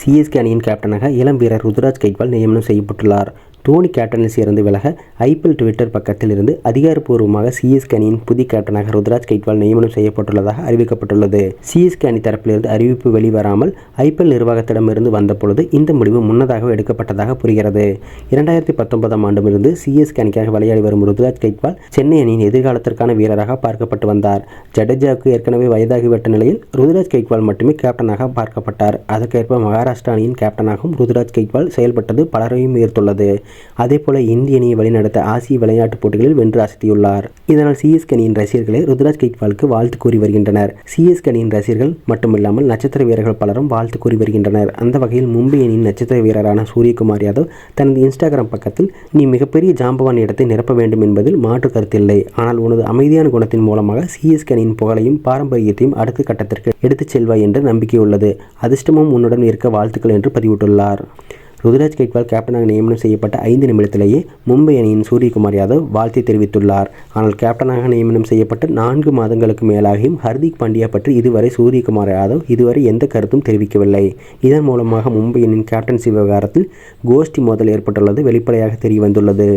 CSK அணியின் கேப்டனாக இளம் வீரர் ருதுராஜ் கைக்வால் நியமனம் செய்யப்பட்டுள்ளார். டோனி கேப்டனில் சேர்ந்து விலக ஐபிஎல் ட்விட்டர் பக்கத்தில் இருந்து அதிகாரப்பூர்வமாக சிஎஸ்கே அணியின் புதிய கேப்டனாக ருத்ராஜ் கைக்வால் நியமனம் செய்யப்பட்டுள்ளதாக அறிவிக்கப்பட்டுள்ளது. சிஎஸ்கே அணி தரப்பிலிருந்து அறிவிப்பு வெளிவராமல் ஐபிஎல் நிர்வாகத்திடமிருந்து வந்தபொழுது இந்த முடிவு முன்னதாக எடுக்கப்பட்டதாக புரிகிறது. இரண்டாயிரத்தி பத்தொன்பதாம் ஆண்டிலிருந்து சிஎஸ்கே அணிக்காக விளையாடி வரும் ருத்ராஜ் கைக்வால் சென்னை அணியின் எதிர்காலத்திற்கான வீரராக பார்க்கப்பட்டு வந்தார். ஜடேஜாவுக்கு ஏற்கனவே வயதாகிவிட்ட நிலையில் ருத்ராஜ் கைக்வால் மட்டுமே கேப்டனாக பார்க்கப்பட்டார். அதற்கேற்ப மகாராஷ்டிரா அணியின் கேப்டனாகவும் ருத்ராஜ் கைக்வால் செயல்பட்டது பலரையும் ஈர்த்துள்ளது அதேபோல இந்திய அணியை வழிநடத்த ஆசிய விளையாட்டுப் போட்டிகளில் வென்று அசத்தியுள்ளார். இதனால் சிஎஸ்கே அணியின் ரசிகர்களே ருத்ராஜ் கைக்வாலுக்கு வாழ்த்து கூறி வருகின்றனர். சிஎஸ்கே அணியின் ரசிகர்கள் மட்டுமில்லாமல் நட்சத்திர வீரர்கள் பலரும் வாழ்த்து கூறி வருகின்றனர். அந்த வகையில் மும்பை அணியின் நட்சத்திர வீரரான சூரியகுமார் யாதவ் தனது இன்ஸ்டாகிராம் பக்கத்தில் நீ மிகப்பெரிய ஜாம்பவான் இடத்தை நிரப்ப வேண்டும் என்பதில் மாற்று கருத்தில்லை ஆனால் உனது அமைதியான குணத்தின் மூலமாக சிஎஸ்கே அணியின் புகழையும் பாரம்பரியத்தையும் அடுத்த கட்டத்திற்கு எடுத்துச் செல்வாய் என்ற நம்பிக்கை உள்ளது அதிர்ஷ்டமும் உன்னுடன் இருக்க வாழ்த்துக்கள் என்று பதிவிட்டுள்ளார். ருதுராஜ் கெட்வால் கேப்டனாக நியமனம் செய்யப்பட்ட ஐந்து நிமிடத்திலேயே மும்பை அணியின் சூரியகுமார் யாதவ் வாழ்த்து தெரிவித்துள்ளார். ஆனால் கேப்டனாக நியமனம் செய்யப்பட்ட நான்கு மாதங்களுக்கு மேலாகியும் ஹர்திக் பாண்டியா பற்றி இதுவரை சூரியகுமார் யாதவ் இதுவரை எந்த கருத்தும் தெரிவிக்கவில்லை. இதன் மூலமாக மும்பை அணியின் கேப்டன்சி விவகாரத்தில் கோஷ்டி மோதல் ஏற்பட்டுள்ளது வெளிப்படையாக தெரியவந்துள்ளது.